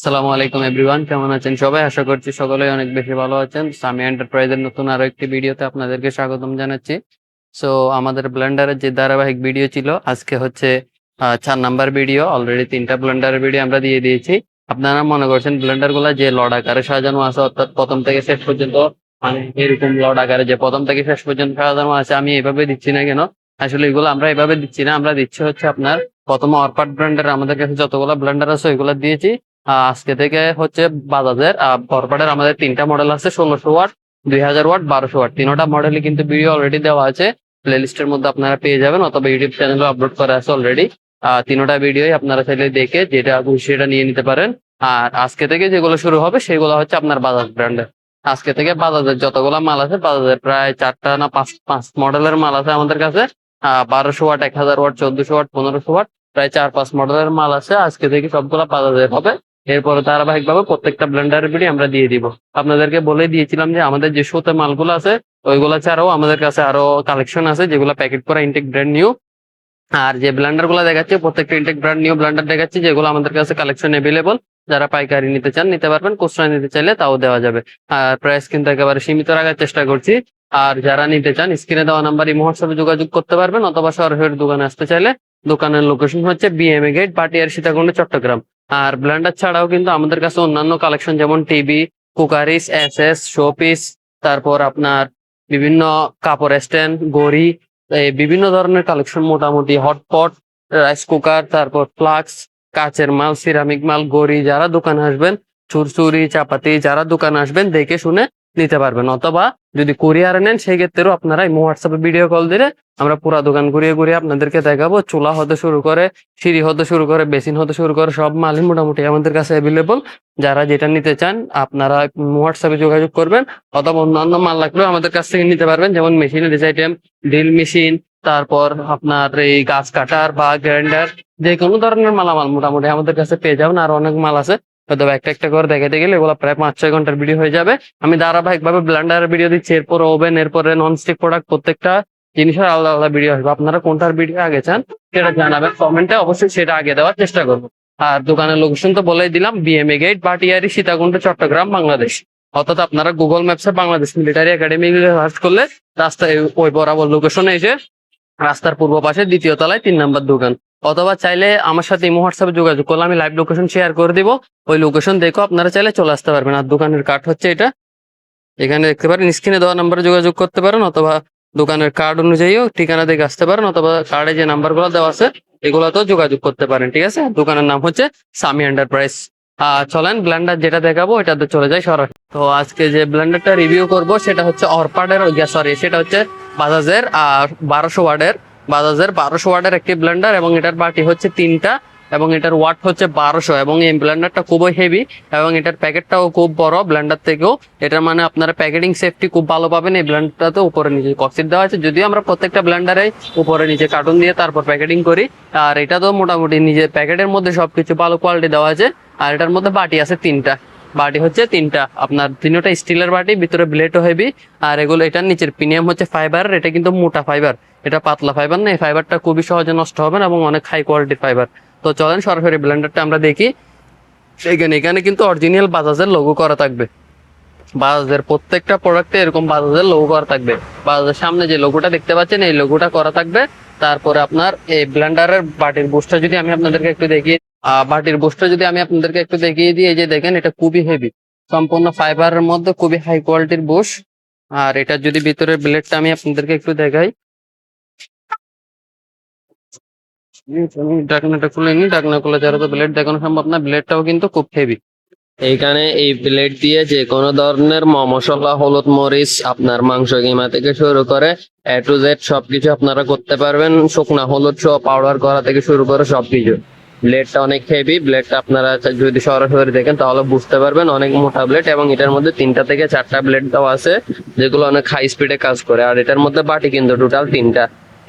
আসসালামু আলাইকুম এভরিওয়ান, কেমন আছেন সবাই? আশা করছি সকলেই অনেক বেশি ভালো আছেন। সামি এন্টারপ্রাইজের নতুন আরও একটি ভিডিওতে আপনাদেরকে স্বাগতম জানাচ্ছি। সো আমাদের ব্লেন্ডারের যে ধারাবাহিক ভিডিও ছিল, আজকে হচ্ছে চার নাম্বার ভিডিও অলরেডি তিনটা ব্লেন্ডারের ভিডিও আমরা দিয়ে দিয়েছি। আপনারা মনে করছেন ব্লেন্ডারগুলা যে লড আকারে সাজানো আছে, অর্থাৎ প্রথম থেকে শেষ পর্যন্ত মানে এরকম লড আকারে যে প্রথম থেকে শেষ পর্যন্ত সাজানো আছে, আমি এভাবে দিচ্ছি না কেন? আসলে এগুলো আমরা এভাবে দিচ্ছি না, আমরা দিচ্ছি হচ্ছে আপনার, প্রথম অরপাট ব্র্যান্ডের আমাদের কাছে যতগুলো ব্লেন্ডার আছে ওইগুলো দিয়েছি। আজকে থেকে হচ্ছে বাজাজের বরপাটের আমাদের তিনটা মডেল আছে, ষোলোশো ওয়াট, দুই হাজার ওয়াট, বারোশো ওয়াট। তিনোটা মডেলই কিন্তু ভিডিও অলরেডি দেওয়া আছে। প্লে লিস্টের মধ্যে আপনারা পেয়ে যাবেন, অথবা ইউটিউব চ্যানেলে আপলোড করা আছে অলরেডি তিনোটা ভিডিওই আপনারা চাইলে দেখে, যেটা খুশি সেটা নিয়ে নিতে পারেন। আর আজকে থেকে যেগুলো শুরু হবে, সেগুলো হচ্ছে আপনার বাজাজ ব্র্যান্ডের আজকে থেকে বাজাজের যতগুলো মাল আছে, বাজাজের প্রায় চারটা না পাঁচ পাঁচ মডেলের মাল আছে আমাদের কাছে। বারোশো ওয়াট, এক হাজার ওয়াট, চোদ্দশো ওয়াট, পনেরোশো ওয়াট, প্রায় চার, পাঁচ মডেলের মাল আছে। আজকে থেকে সবগুলো বাজাজের হবে। এরপরে ধারাবাহিক ভাবে প্রত্যেকটা ব্লেন্ডারের ভিডিও আমরা দিয়ে দিব। আপনাদেরকে বলে দিয়েছিলাম যে আমাদের যে শোতে মালগুলো আছে, ওইগুলো ছাড়াও আমাদের কাছে আরও কালেকশন আছে যেগুলো প্যাকেট করা ইনটেক ব্র্যান্ড নিউ আর যে ব্লেন্ডারগুলো দেখাচ্ছে, প্রত্যেকটা ইনটেক ব্র্যান্ড নিউ ব্লেন্ডার দেখাচ্ছে যেগুলো আমাদের কাছে কালেকশন এভেলেবল যারা পাইকারি নিতে চান নিতে পারবেন খুচরা নিতে চাইলে তাও দেওয়া যাবে। আর প্রাইস কিন্তু একেবারে সীমিত রাখার চেষ্টা করছি। আর যারা নিতে চান, স্ক্রিনে দেওয়া নাম্বার এই মহোৎসবে যোগাযোগ করতে পারবেন, অথবা সরাসরি দোকানে আসতে চাইলে দোকানের লোকেশন হচ্ছে বিএমএ গেট পাটিয়ার সীতাকুণ্ড, চট্টগ্রাম। আর ব্ল্যান্ডার ছাড়াও কিন্তু আমাদের কাছে অন্যান্য কালেকশন যেমন TV cookeries S S showpiece তারপর আপনার বিভিন্ন কাপড় স্ট্যান্ড গড়ি বিভিন্ন ধরনের কালেকশন মোটামুটি হটপট রাইস কুকার তারপর ফ্লাক্স কাচের মাল, সিরামিক মাল, গড়ি, যারা দোকানে আসবেন, চুরচুরি, চাপাতি, যারা দোকানে আসবেন, দেখে শুনে নিতে পারবেন। অথবা যদি কুরিয়ারে নেন সেই ক্ষেত্রেও আপনারা এই হোয়াটসঅ্যাপে ভিডিও কল দিলে আমরা পুরা দোকান ঘুরিয়ে ঘুরিয়ে আপনাদেরকে দেখাবো। চুলা হতে শুরু করে, সিঁড়ি হতে শুরু করে, বেসিন হতে শুরু করে, সব মালই মোটামুটি আমাদের কাছে অ্যাভেলেবল যারা যেটা নিতে চান, আপনারা হোয়াটসঅ্যাপে যোগাযোগ করবেন, অথবা অন্যান্য মাল লাগলেও আমাদের কাছ থেকে নিতে পারবেন। যেমন মেশিনারিজ আইটেম ড্রিল মেশিন তারপর আপনার এই গাছ কাটার বা গ্রাইন্ডার যে কোনো ধরনের মালামাল মোটামুটি আমাদের কাছে পেয়ে যাবেন, আর অনেক মাল আছে। হয়তো একটা একটা করে দেখাতে গেলে এগুলো প্রায় পাঁচ ছয় ঘণ্টার ভিডিও হয়ে যাবে। আমি ধারাবাহিক ভাবে ব্লেন্ডারের ভিডিও দিচ্ছি, এরপর ওভেন এরপরে ননস্টিক প্রোডাক্ট প্রত্যেকটা জিনিসের আলাদা আলাদা ভিডিও আসবে। আপনারা কোনটার ভিডিও আগে চান সেটা জানাবেন কমেন্টে অবশ্যই সেটা আগে দেওয়ার চেষ্টা করব। আর দোকানের লোকেশন তো বলেই দিলাম বিএমএ গেট বাটিয়ারি, সীতাকুণ্ড, চট্টগ্রাম, বাংলাদেশ। অর্থাৎ আপনারা গুগল ম্যাপসে বাংলাদেশ মিলিটারি একাডেমি সার্চ করলে রাস্তায় ওই বরাবর লোকেশনে এসে রাস্তার পূর্ব পাশে দ্বিতীয় তলায় তিন নাম্বার দোকান। অথবা চাইলে আমার সাথে ইমো হোয়াটসঅ্যাপে যোগাযোগ করলে আমি লাইভ লোকেশন শেয়ার করে দিব। ওই লোকেশন দেখো, আপনারা চাইলে চলে আসতে পারবেন। আর দোকানের কার্ড হচ্ছে এটা। এখানে দেখতে পারেন স্ক্রিনে দেওয়া নাম্বারে যোগাযোগ করতে পারেন, অথবা দোকানের কার্ড অনুযায়ীও ঠিকানা দেখে আসতে পারেন, অথবা কার্ডে যে নাম্বারগুলো দেওয়া আছে, এগুলোতেও যোগাযোগ করতে পারেন, ঠিক আছে? দোকানের নাম হচ্ছে সামি এন্টারপ্রাইজ চলেন ব্লেন্ডার যেটা দেখাবো ওইটাতে চলে যায় সরাসরি। তো আজকে যে ব্লেন্ডারটা রিভিউ করব, সেটা হচ্ছে অরপাডের সরি সেটা হচ্ছে বাজাজের আর বারোশো ওয়ার্ডের বাজাজের বারোশো ওয়ার্ডের একটি ব্লেন্ডার এবং এটার বাটি হচ্ছে তিনটা। এবং এটার ওয়াট হচ্ছে বারোশো এবং এই ব্লেন্ডারটা খুবই হেভি এবং এটার প্যাকেটটাও খুব বড়, ব্লেন্ডার থেকেও। এটার মানে আপনারা প্যাকেটিং সেফটি খুব ভালো পাবেন, এই ব্লেন্ডারটাতে উপরে নিচে কক্সিট দেওয়া আছে। যদিও আমরা প্রত্যেকটা ব্লেন্ডারে উপরে নিচে কার্টুন দিয়ে তারপর প্যাকেটিং করি, আর এটা তো মোটামুটি নিজের প্যাকেটের মধ্যে সবকিছু ভালো কোয়ালিটি দেওয়া আছে। আর এটার মধ্যে বাটি আছে তিনটা। বাটি হচ্ছে তিনটা। আপনার তিনটা স্টিলের বাটি, ভিতরে ব্লেডও হেভি আর এগুলো এটার নিচের প্রিমিয়াম হচ্ছে ফাইবার এটা কিন্তু মোটা ফাইবার এটা পাতলা ফাইবার না, এই ফাইবারটা খুবই সহজে নষ্ট হবে না এবং অনেক হাই কোয়ালিটির ফাইবার তো চলেন সরাসরি ব্লেন্ডারটা আমরা দেখি। এখানে এখানে কিন্তু অরিজিনাল বাজাজের লোগো করা থাকবে। বাজাজের প্রত্যেকটা প্রোডাক্টে এরকম বাজাজের লোগো করা থাকবে। বাজাজের সামনে যে লোগোটা দেখতে পাচ্ছেন, এই লোগোটা করা থাকবে। তারপরে আপনার এই ব্লেন্ডারের বাটির বুস্টটা যদি আমি আপনাদেরকে একটু দেখিয়ে বাটির বুস্টটা যদি আমি আপনাদেরকে একটু দেখিয়ে দিই, এই যে দেখেন, এটা খুবই হেভি সম্পূর্ণ ফাইবারের মধ্যে খুবই হাই কোয়ালিটির বুশ আর এটার যদি ভিতরের ব্লেডটা আমি আপনাদেরকে একটু দেখাই আমি ঢাকনাটা খুলে নি ঢাকনা খুলে যারা তো ব্লেড দেখানো সম্ভব না ব্লেডটাও কিন্তু খুব হেভি এইখানে এই প্লেট দিয়ে যে কোনো ধরনের মশলা হলুদ মরিচ, আপনার মাংস কিমা থেকে শুরু করে এ টু জেড সবকিছু আপনারা করতে পারবেন। শুকনা হলুদ সহ পাউডার করা থেকে শুরু করে সবকিছু। ব্লেডটা অনেক হেভি ব্লেডটা আপনারা যদি সরাসরি দেখেন তাহলে বুঝতে পারবেন অনেক মোটা ব্লেড এবং এটার মধ্যে তিনটা থেকে চারটা ব্লেড দেওয়া আছে, যেগুলো অনেক হাই স্পিডে কাজ করে। আর এটার মধ্যে বাটি কিন্তু টোটাল তিনটা।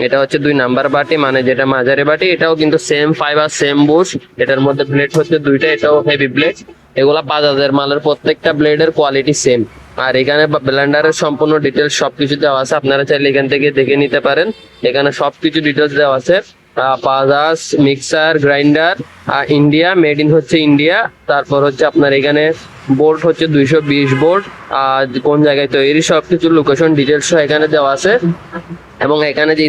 এটা হচ্ছে দুই নাম্বার বাটি মানে যেটা মাঝারি বাটি, এটাও কিন্তু সেম ফাইবার সেম বুশ এটার মধ্যে ব্লেড হচ্ছে দুইটা, এটাও হেভি ব্লেড এগুলা বাজাজের মালের প্রত্যেকটা ব্লেডের কোয়ালিটি সেম আর এখানে ব্লেন্ডারের সম্পূর্ণ ডিটেলস সবকিছু দেওয়া আছে। আপনারা চাইলে এখান থেকে দেখে নিতে পারেন। এখানে সবকিছু ডিটেলস দেওয়া আছে। পাজাস মিক্সার গ্রাইন্ডার আর ইন্ডিয়া মেড ইন হচ্ছে ইন্ডিয়া তারপর হচ্ছে আপনার এখানে বোর্ড হচ্ছে দুইশো বিশ বোর্ড আর কোন জায়গায় তৈরি সবকিছু লোকেশন ডিটেলস এখানে দেওয়া আছে। এবং এখানে যে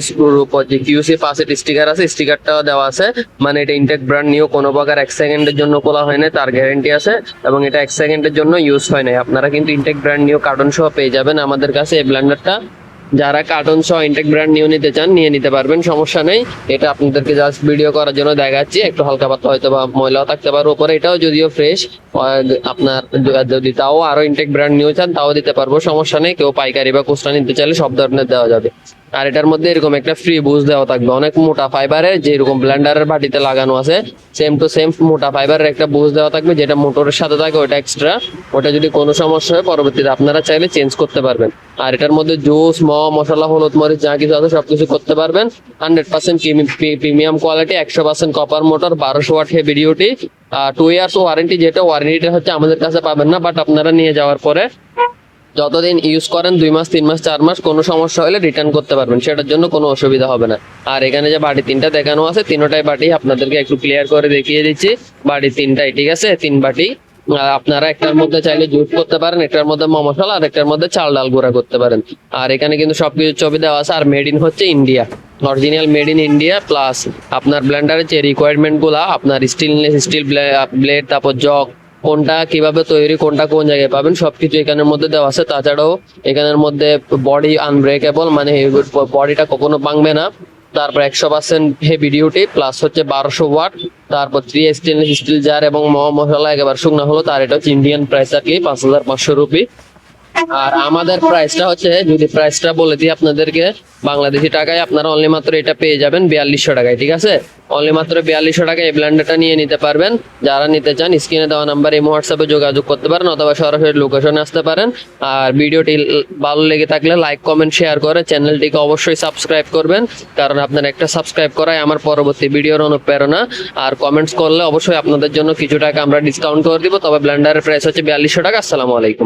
যে কিউসি পাশের স্টিকার আছে স্টিকারটাও দেওয়া আছে। মানে এটা ইনটেক ব্র্যান্ড নিউ কোনো প্রকার এক সেকেন্ডের জন্য খোলা হয় না তার গ্যারেন্টি আছে। এবং এটা এক সেকেন্ডের জন্য ইউজ হয় না আপনারা কিন্তু ইনটেক ব্র্যান্ড নিউ কার্টন সহ পেয়ে যাবেন আমাদের কাছে এই ব্লেন্ডারটা যারা কার্টন সহ ইনটেক ব্র্যান্ড নিউ নিতে চান, নিয়ে নিতে পারবেন, সমস্যা নেই। এটা আপনাদেরকে জাস্ট ভিডিও করার জন্য দেখাচ্ছি। একটু হালকা পাতলা হয়তো বা ময়লাও থাকতে পারে, উপরে এটাও যদিও ফ্রেশ আপনার যদি তাও আরও ইনটেক ব্র্যান্ড নিউ চান, তাও দিতে পারব, সমস্যা নেই। কেউ পাইকারি বা খুচরা নিতে চাইলে সব ধরনের দেওয়া যাবে। আর এটার মধ্যে এরকম একটা ফ্রি বুজ দেওয়া থাকবে। অনেক মোটা ফাইবারের যেরকম ব্লেন্ডারের বাটিতে লাগানো আছে সেম টু সেম মোটা ফাইবারের একটা বুজ দেওয়া থাকবে, যেটা মোটরের সাথে থাকে ওটা এক্সট্রা ওটা যদি কোনো সমস্যা হয়, পরবর্তীতে আপনারা চাইলে চেঞ্জ করতে পারবেন। আর এটার মধ্যে জুস ম মশলা, হলুদ, মরিচ, যা কিছু আছে, সবকিছু করতে পারবেন। হান্ড্রেড পার্সেন্ট প্রিমিয়াম কোয়ালিটি একশো পার্সেন্ট কপার মোটর বারোশো watt heavy duty two years warranty যেটা ওয়ারেন্টিটা হচ্ছে আমাদের কাছে পাবেন না বাট আপনারা নিয়ে যাওয়ার পরে যতদিন ইউজ করেন, দুই মাস, তিন মাস, চার মাস, কোনো সমস্যা হলে রিটার্ন করতে পারবেন। সেটার জন্য কোনো অসুবিধা হবে না। আর এখানে যে বাটি তিনটা দেখানো আছে, তিনোটাই বাটি আপনাদেরকে একটু ক্লিয়ার করে দেখিয়ে দিচ্ছি। বাটি তিনটাই, ঠিক আছে? তিন বাটি। আপনারা একটার মধ্যে চাইলে জুস করতে পারেন, একটার মধ্যে মশলা আর একটার মধ্যে চাল ডাল গুঁড়া করতে পারেন। আর এখানে কিন্তু সবকিছু ছবি দেওয়া আছে, আর মেড ইন হচ্ছে India. Original made in India plus আপনার ব্লেন্ডারের যে রিকোয়ারমেন্টগুলা, আপনার স্টিলনেস স্টিল ব্লেড তারপর জগ কোনটা কীভাবে তৈরি, কোনটা কোন জায়গায় পাবেন, সবকিছু এখানের মধ্যে দেওয়া আছে। তাছাড়াও এখানের মধ্যে বডি আনব্রেকেবল মানে বডিটা কখনো ভাঙবে না। তারপর একশো পার্সেন্ট হেভি ডিউটি প্লাস হচ্ছে বারোশো ওয়াট তারপর থ্রি স্টেনলেস স্টিল জার এবং মশলা একেবারে শুকনো হলো, তার এটা হচ্ছে ইন্ডিয়ান প্রাইস আর কি, পাঁচ হাজার পাঁচশো রুপি। আর আমাদের প্রাইসটা হচ্ছে, যদি প্রাইসটা বলে দিই আপনাদেরকে, বাংলাদেশি টাকায় আপনারা অনলি মাত্র এটা পেয়ে যাবেন বিয়াল্লিশশো টাকায়, ঠিক আছে? অনলি মাত্র বিয়াল্লিশশো টাকায় এই ব্ল্যান্ডারটা নিয়ে নিতে পারবেন। যারা নিতে চান স্ক্রিনে দেওয়া নাম্বার এই হোয়াটসঅ্যাপে যোগাযোগ করতে পারেন অথবা সরাসরি লোকেশনে আসতে পারেন। আর ভিডিওটি ভালো লেগে থাকলে লাইক কমেন্ট শেয়ার করে চ্যানেলটিকে অবশ্যই সাবস্ক্রাইব করবেন, কারণ আপনার একটা সাবস্ক্রাইব করাই আমার পরবর্তী ভিডিওর অনুপ্রেরণা। আর কমেন্টস করলে অবশ্যই আপনাদের জন্য কিছু টাকা আমরা ডিসকাউন্ট করে দিব, তবে ব্ল্যান্ডারের প্রাইস হচ্ছে বিয়াল্লিশশো টাকা, আসসালামু আলাইকুম।